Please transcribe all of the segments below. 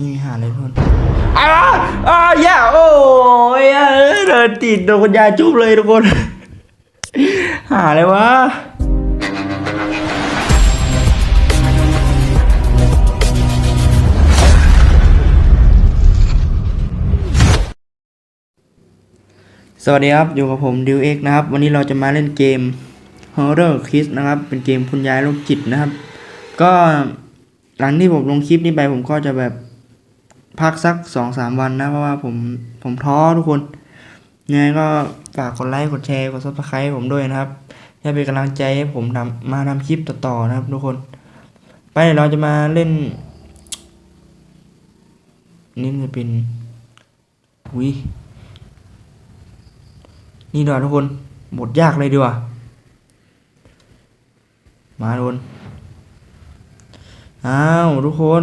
มีหาเลยทุกคนอ้าวอ้าวอย่าโอ้ยเดินติดโดนคุณยาจุ๊บเลยทุกคน หาเลยวะสวัสดีครับ อยู่กับผมดิวเอ็กนะครับ วันนี้เราจะมาเล่นเกม Horror Kids นะครับ เป็นเกมคุณยายโรคจิตนะครับ ก็หลังที่ผมลงคลิปนี้ไปผมก็จะแบบ พักสักสองสามวันนะ เพราะว่าผมผมท้อทุกคนยังไงก็ฝากกดไลค์กดแชร์กดซับสไครต์ผมด้วยนะครับจะเป็นกำลังใจให้ผมทำมาทำคลิปต่อๆนะครับ ทุกคน ไปเราจะมาเล่นนี่จะเป็นวินี่ดีกว่าทุกคนหมดยากเลยดีกว่ามาทุกคนอ้าวทุกคน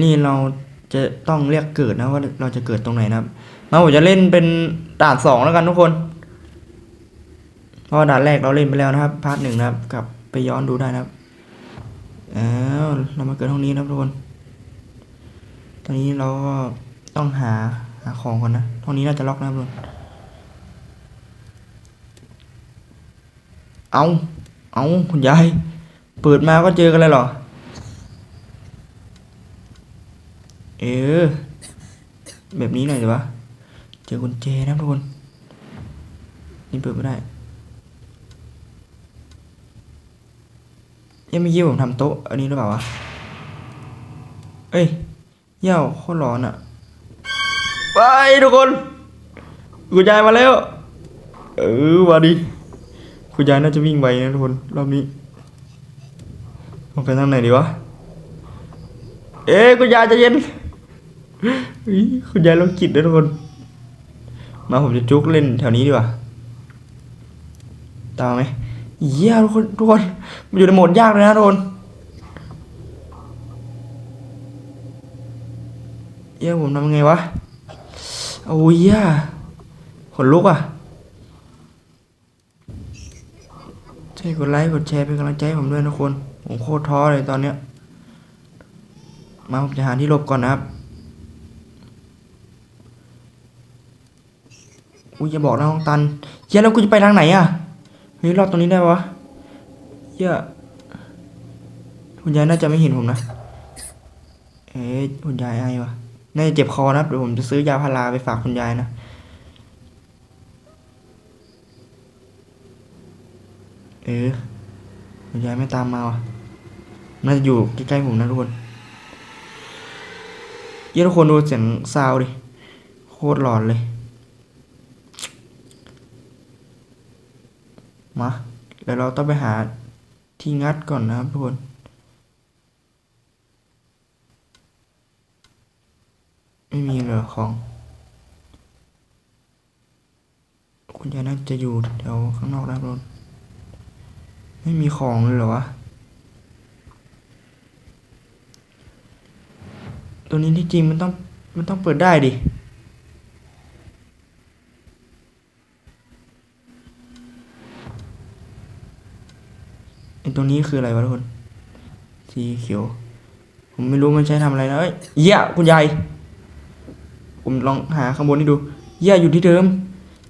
นี่เรา จะต้องเรียกเกิดนะว่าเราจะเกิดตรงไหนนะครับมาผมจะเล่นเป็นด่านสองแล้วกันทุกคนเพราะด่านแรกเราเล่นไปแล้วนะครับพาร์ทหนึ่งนะครับกลับไปย้อนดูได้นะครับอ้าวเรามาเกิดห้องนี้นะครับทุกคน ตอนนี้เราก็ต้องหาหาของก่อนนะห้องนี้น่าจะล็อกนะครับทุกคนเอาเอาคุณยายเปิดมาก็เจอกันเลยเหรอ เออ แบบนี้หน่อยสิวะเจอกุญแจนะทุกคน นี่เปิดไม่ได้ยังเมื่อกี้ผมทำโต๊ะอันนี้หรือเปล่าวะ เอ้ยเย่าโคตรร้อนอะไปทุกคน คุณยายมาแล้ว เออมาดิ คุณยายน่าจะวิ่งไวนะทุกคน รอบนี้ลงไปทางไหนดีวะ เอ๊ะคุณยายจะเย็น คุณยายโรคจิตนะทุกคน มาผมจะจุกเล่นแถวนี้ดีกว่า ตามไหมเยี่ยทุกคนทุกคนมันอยู่ในโหมดยากเลยนะทุกคนเยี่ยผมทำยังไงวะโอ้ยเยี่ยขนลุกอะช่วยกดไลค์กดแชร์เป็นกำลังใจให้ผมด้วยนะคน ผมโคตรท้อเลยตอนเนี้ย มาผมจะหาที่หลบก่อนนะครับ อุ้ยอย่าบอกนะห้องตันเฮียแล้วกูจะไปทางไหนอะเฮ้ยรอดตรงนี้ได้ปะวะเฮียคุณยายน่าจะไม่เห็นผมนะ เอ๊ะคุณยายไอวะน่าจะเจ็บคอนะเดี๋ยวผมจะซื้อยาพาราไปฝากคุณยายนะเออคุณยายไม่ตามมาวะน่าจะอยู่ใกล้ๆผมนะทุกคนเยอะทุกคนดูเสียงซาวดิโคตรหลอนเลย มาเดี๋ยวเราต้องไปหาที่งัดก่อนนะครับทุกคนไม่มีเหรอของ คุณยายน่าจะอยู่แถวข้างนอกนะครับทุกคนไม่มีของเลยเหรอวะตัวนี้ที่จริงมันต้องมันต้องเปิดได้ดิ ไอตัวนี้คืออะไรวะทุกคน สีเขียว ผมไม่รู้มันใช้ทำอะไรนะเอ้ยเหี้ยคุณยาย ผมลองหาข้างบนนี่ดูเหี้ยอยู่ที่เดิม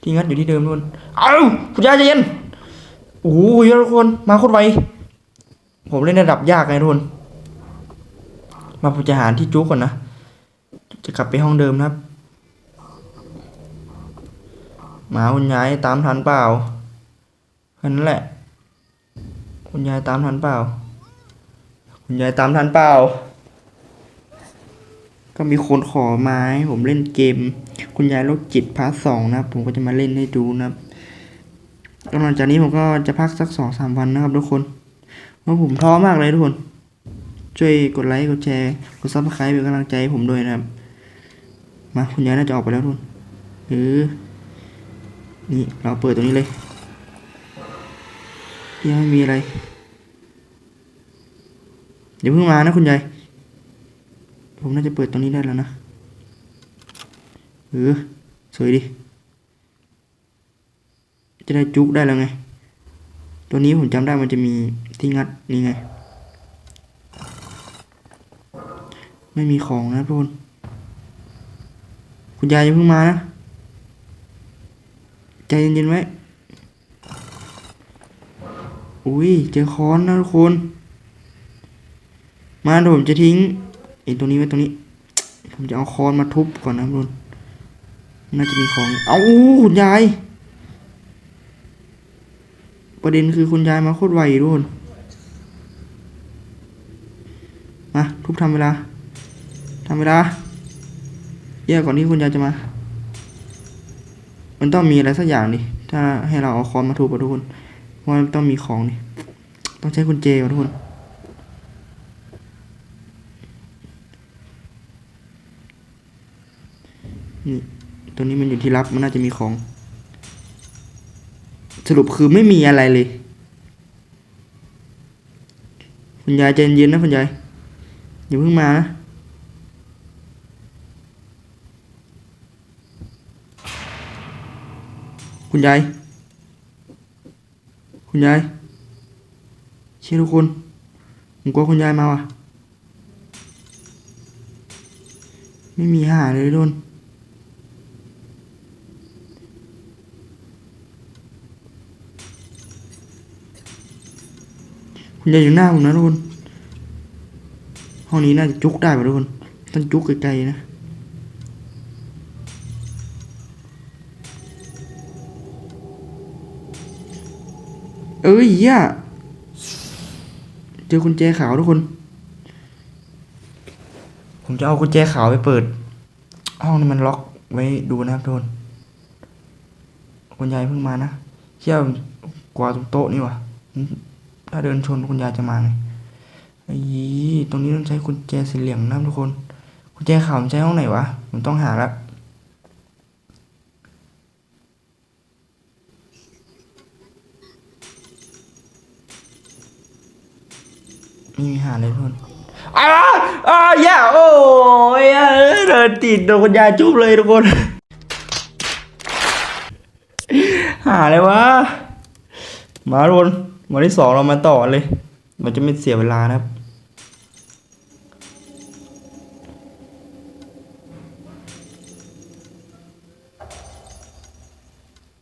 ที่งัดอยู่ที่เดิมทุกคน เอ้าคุณยายใจเย็น โอ้โหเยทุกคน มาโคตรไว ผมเล่นระดับยากไงทุกคน มาผมจะหาที่จุกก่อนนะ จะกลับไปห้องเดิมนะครับหมาคุณยายตามทันเปล่าแค่นั้นแหละ คุณยายตามทันเปล่า คุณยายตามทันเปล่า ก็มีคนขอไม้ผมเล่นเกม คุณยายโรคจิตพาร์ทสองนะครับผมก็จะมาเล่นให้ดูนะครับก็หลังจากนี้ผมก็จะพักสักสองสามวันนะครับทุกคนเพราะผมท้อมากเลยทุกคน ช่วยกดไลค์กดแชร์กดซับสไครป์เป็นกำลังใจให้ผมด้วยนะครับ มาคุณยายน่าจะออกไปแล้วทุกคนหรือนี่เราเปิดตรงนี้เลย ยังไม่มีอะไรเดี๋ยวเพิ่งมานะคุณยายผมน่าจะเปิดตรงนี้ได้แล้วนะเออสวยดิ จะได้จุกได้แล้วไง ตัวนี้ผมจำได้มันจะมีที่งัดนี่ไง ไม่มีของนะทุกคน คุณยายยังเพิ่งมานะ ใจเย็นๆไว้ อุ้ยเจอค้อนนะทุกคน มาเดี๋ยวผมจะทิ้งไอ้ตรงนี้ไว้ตรงนี้ ผมจะเอาค้อนมาทุบก่อนนะทุกคนน่าจะมีของ เอาคุณยาย ประเด็นคือคุณยายมาโคตรไวทุกคนมาทุบทำเวลาทำเวลาแยกก่อนที่คุณยายจะมา มันต้องมีอะไรสักอย่างดิ ถ้าให้เราเอาค้อนมาทุบอะทุกคน ว่าต้องมีของดิต้องใช้กุญแจก่อนทุกคน นี่ตัวนี้มันอยู่ที่รับมันน่าจะมีของ สรุปคือไม่มีอะไรเลยคุณยายใจเย็นนะคุณยายอย่าเพิ่งมานะคุณยาย คุณยาย เชื่อทุกคน ผมกลัวคุณยายมาว่ะ ไม่มีหาเลยทุนคุณยายอยู่หน้าผมนะทุกคน ห้องนี้น่าจะจุกได้ป่ะทุกคน ต้องจุกไกลๆนะ เอ้ยเหี้ย่าเจอกุญแจขาวทุกคน ผมจะเอากุญแจขาวไปเปิด ห้องนี้มันล็อกไว้ดูนะครับทุกคนคุณยายเพิ่งมานะเชี่ยกว่าตรงโต๊ะนี่วะถ้าเดินชนคุณยายจะมาไงไอ้ยี่ตรงนี้ต้องใช้กุญแจสีเหลืองนะทุกคนกุญแจขาวมันใช้ห้องไหนวะผมต้องหาละ มีหาเลยทุกคนอ้าอ้าอย่าโอ้ยเดินติดโดนคุณยาจุ๊บเลยทุกคน หาเลยวะ มาทุกคนวันที่สองเรามาต่อเลย มันจะไม่เสียเวลานะครับ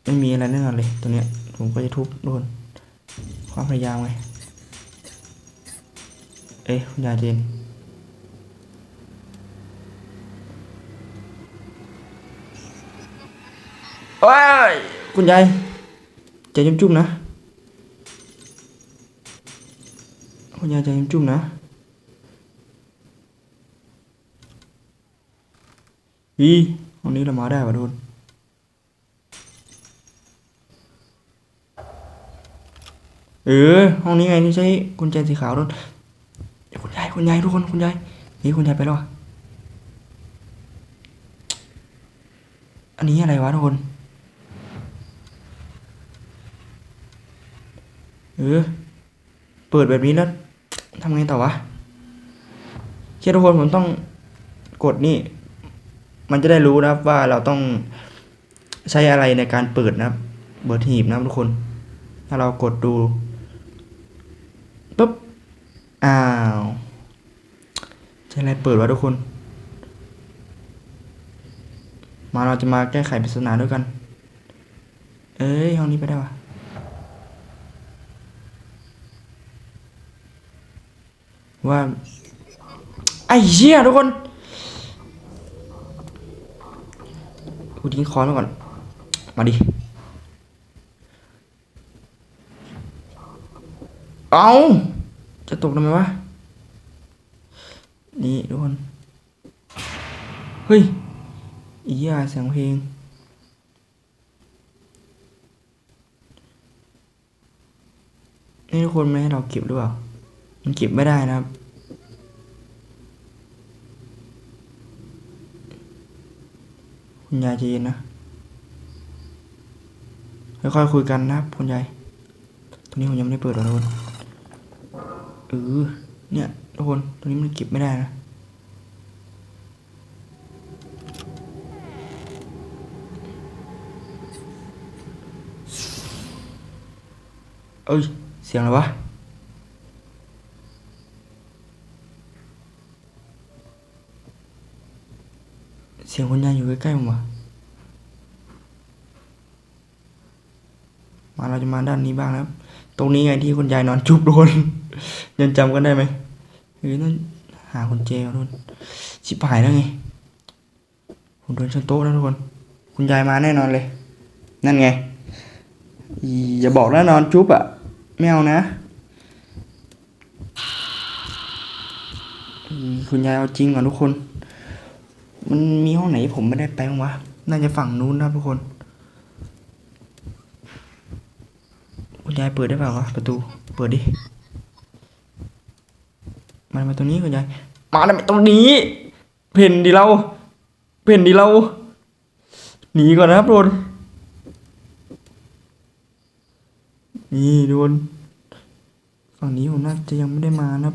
ไม่มีอะไรแน่นอนเลยตัวเนี้ยผมก็จะทุบโดนความพยายามไง เอ้ยคุณยายเจนโอ้ยคุณยายใจจุ่มๆนะคุณยายใจจุ่ม คุณยายทุกคนคุณยายนี่คุณยายไปแล้วอะอันนี้อะไรวะทุกคน เออ เปิดแบบนี้แล้วทำไงต่อวะเชื่อทุกคนผมต้องกดนี่ มันจะได้รู้นะครับว่าเราต้องใช้อะไรในการเปิดนะครับเปิดหีบนะครับทุกคน ถ้าเรากดดูปุ๊บ อ้าว ใช้อะไรเปิดวะทุกคน มาเราจะมาแก้ไขปริศนาด้วยกัน เอ้ยห้องนี้ไปได้ปะว่า ไอ้เหี้ยทุกคนกูทิ้งคอนมาก่อน มาดิ เอาจะตกทำไมวะ นี่ทุกคน เฮ้ย อีเหี้ยเสียงเพลง นี่ทุกคนไม่ให้เราเก็บหรือเปล่า มันเก็บไม่ได้นะครับ คุณยายใจเย็นนะ ค่อยๆคุยกันนะครับคุณยายตรงนี้ผมยังไม่ได้เปิดหรอกทุกคนเออเนี่ย ทุกคนตรงนี้มันเก็บไม่ได้นะเอ้ย เสียงอะไรวะ เสียงคุณยายอยู่ใกล้ๆผมวะมาเราจะมาด้านนี้บ้างนะครับ ตรงนี้ไงที่คุณยายนอนจุบโดน ยังจำกันได้ไหม เฮ้ยนั่นหาคุณเจมาโดนชิบหายแล้วไงผมโดนชนโต๊ะนะทุกคน คุณยายมาแน่นอนเลย นั่นไง อย่าบอกนะนอนจุ๊บอะไม่เอานะ คุณยายเอาจริงก่อนทุกคน มันมีห้องไหนผมไม่ได้ไปบ้างวะ น่าจะฝั่งนู้นนะทุกคน คุณยายเปิดได้เปล่าวะประตู เปิดดิ มามาตรงนี้คุณยายมาทำไมตรงนี้ เพ่นดิเราเพ่นดิเราหนีก่อนนะครับทุกคนนี่ทุกคนฝั่งนี้ผมน่าจะยังไม่ได้มานะครับ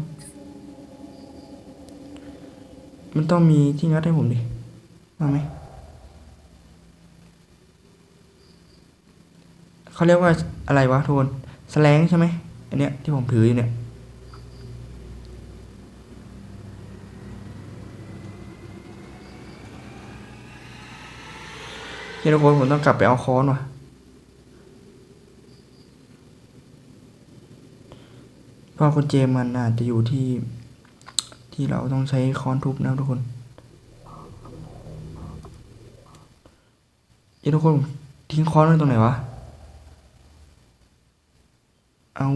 มันต้องมีที่งัดให้ผมดิ มาไหม เขาเรียกว่าอะไรวะทุกคนสแลงใช่ไหม อันเนี้ยที่ผมถืออยู่เนี่ย เฮ้ยทุกคนผมต้องกลับไปเอาค้อนว่ะเพราะคุณเจมมันอาจจะอยู่ที่ ที่เราต้องใช้ค้อนทุบนะทุกคนเฮ้ยทุกคนทิ้งค้อนไว้ตรงไหนวะ เอา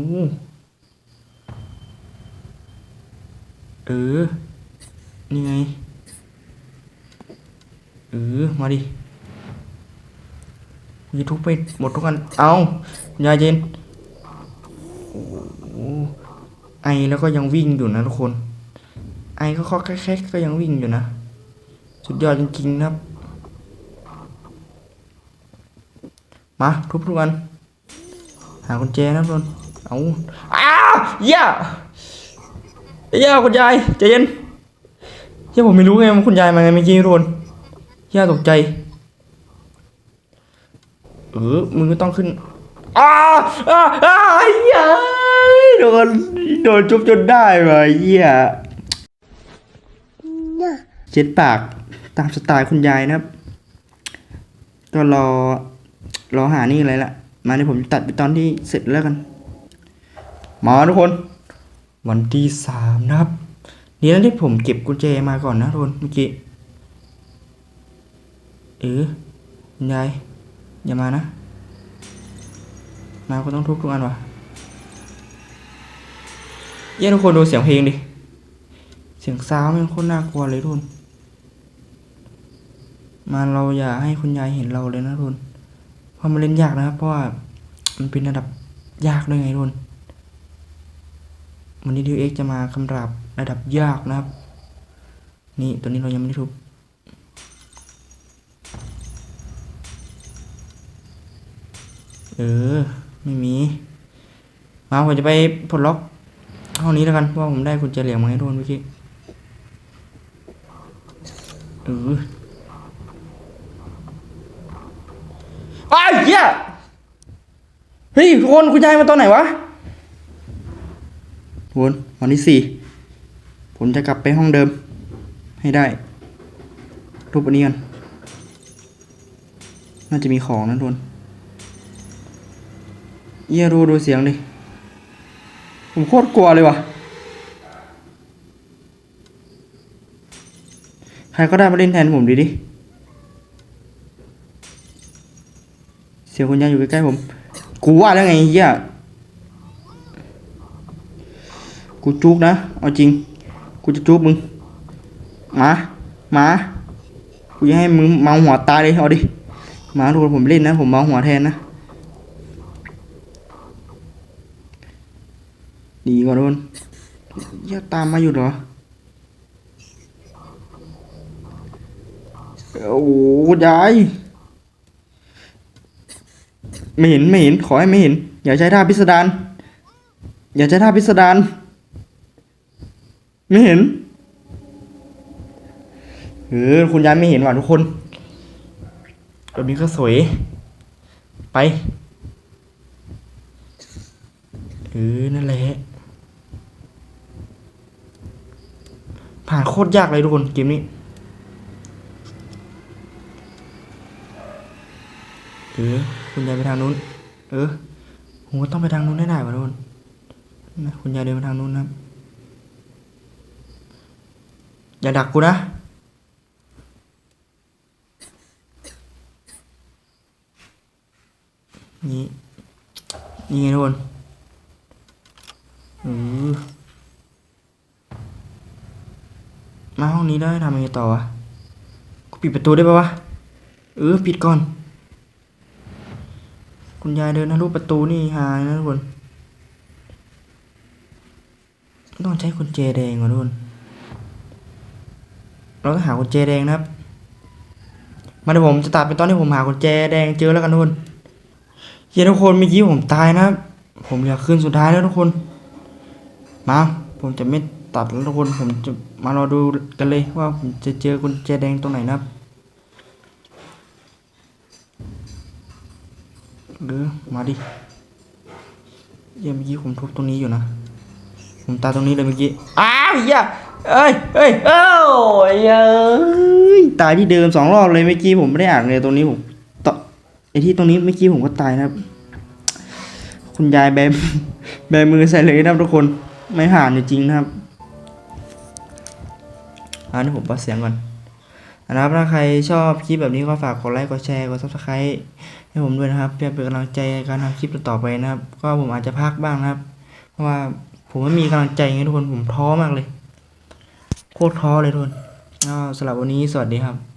เออ นี่ไง เออ มาดิ มีทุบไปหมดทุกอัน เอายายเจนอ้โหไอแล้วก็ยังวิ่งอยู่นะทุกคน ไอก็คาะแคกๆก็ยังวิ่งอยู่นะ สุดยอดจริงๆนะครับมาทุบทุกอัน หากุญแจนะทุกคนเอาอ้าวเย่าเย่าคุณยายใจเย็นเย่ผมไม่รู้ไงว่าคุณยายมาไงเมื่อกี้ทุกคนเย่าตกใจ เออมึงก็ต้องขึ้นอ้าอ้าอ้าเหี้ยโดนโดนจุบจนได้ว่ะเหี้ยเจ็ดปากตามสไตล์คุณยายนะครับก็รอรอหานี่อะไรละมาเดี๋ยวผมตัดไปตอนที่เสร็จแล้วกันมาทุกคน วันที่สามนะครับนี่นะที่ผมเก็บกุญแจมาก่อนนะทุกคนเมื่อกี้เออยาย อย่ามานะมาก็ต้องทุบทุกอันวะเย้ทุกคนดูเสียงเพลงดิ เสียงซาวมันโคตรน่ากลัวเลยทุน มาเราอย่าให้คุณยายเห็นเราเลยนะทุน เพราะมันเล่นยากนะครับ เพราะว่ามันเป็นระดับยากด้วยไงทุนวันนี้ดิวเอ็กจะมาคำราบระดับยากนะครับ นี่ตัวนี้เรายังไม่ได้ทุบ เออ ไม่มี มาผมจะไปปลดล็อกห้องนี้แล้วกันเพราะว่าผมได้กุญแจเหลี่ยมมาให้ทุกคนเมื่อกี้เออไอ้ยเหี้ยเฮ้ยทุกคนคุณยายมาตอนไหนวะทุกคนวันที่สี่ผมจะกลับไปห้องเดิม ให้ได้ทุบอันนี้กันน่าจะมีของนะทุกคน เยี่ยดูดูเสียงดิ ผมโคตรกลัวเลยว่ะ ใครก็ได้มาเล่นแทนผมดิดิ เสียงคุณยายอยู่ใกล้ๆผม กูว่าแล้วไงเหี้ยกูจุกนะ เอาจริง กูจะจุกมึง มา มา กูจะให้มึงเมาหัวตายเลย เอาดิ มาทุกคนผมเล่นนะ ผมเมาหัวแทนนะ หนีก่อนทุกคนอย่าตามมาอยู่เหรอโอ้โหยายไม่เห็นไม่เห็นขอให้ไม่เห็น อย่าใช้ท่าพิสดารอย่าใช้ท่าพิสดารไม่เห็นเออคุณยายไม่เห็นว่ะทุกคนแบบนี้ก็สวย ไป เออ นั่นแหละ ผ่านโคตรยากเลยทุกคนเกมนี้เออคุณยายไปทางนู้น เออผมก็ต้องไปทางนู้นแน่ๆวะทุกคนนะคุณยายเดินไปทางนู้นนะอย่าดักกูนะนี่นี่ไงทุกคนอือ มาห้องนี้ได้ทำยังไงต่อวะกูปิดประตูได้ปะวะ เออปิดก่อน คุณยายเดินทะลุประตูนี่หายนะทุกคนต้องใช้กุญแจแดงก่อนทุกคนเราต้องหากุญแจแดงนะครับ มาเดี๋ยวผมจะตัดเป็นตอนที่ผมหากุญแจแดงเจอแล้วกันทุกคนเฮียทุกคนเมื่อกี้ผมตายนะครับผมอคืนสุดท้ายแล้วทุกคน มา ผมจะไม่ ตัดแล้วทุกคนผมจะมารอดูกันเลยว่าผมจะเจอกุญแจแดงตรงไหนนะครับหรือมาดิเหี้ยังเมื่อกี้ผมทุบตรงนี้อยู่นะ ผมตายตรงนี้เลยเมื่อกี้ อ้าวเหี้ยเอ้ยเอ้ยเอ้ยเอ้ยตายที่เดิมสองรอบเลยเมื่อกี้ผมไม่ได้อ่านเลยตรงนี้ผมต่อไอที่ตรงนี้เมื่อกี้ผมก็ตายนะครับ คุณยายแบมแบมือใส่เลยนะครับทุกคนไม่ห่านจริงนะครับ อันนี้ผมปัดเสียงก่อนนะครับถ้าใครชอบคลิปแบบนี้ก็ฝากกดไลค์กดแชร์กดซับสไครต์ให้ผมด้วยนะครับเพื่อเป็นกำลังใจในการทำคลิปต่อไปนะครับ ก็ผมอาจจะพักบ้างนะครับ เพราะว่าผมไม่มีกำลังใจไงทุกคนผมท้อมากเลย โคตรท้อเลยทุกคนสำหรับวันนี้สวัสดีครับ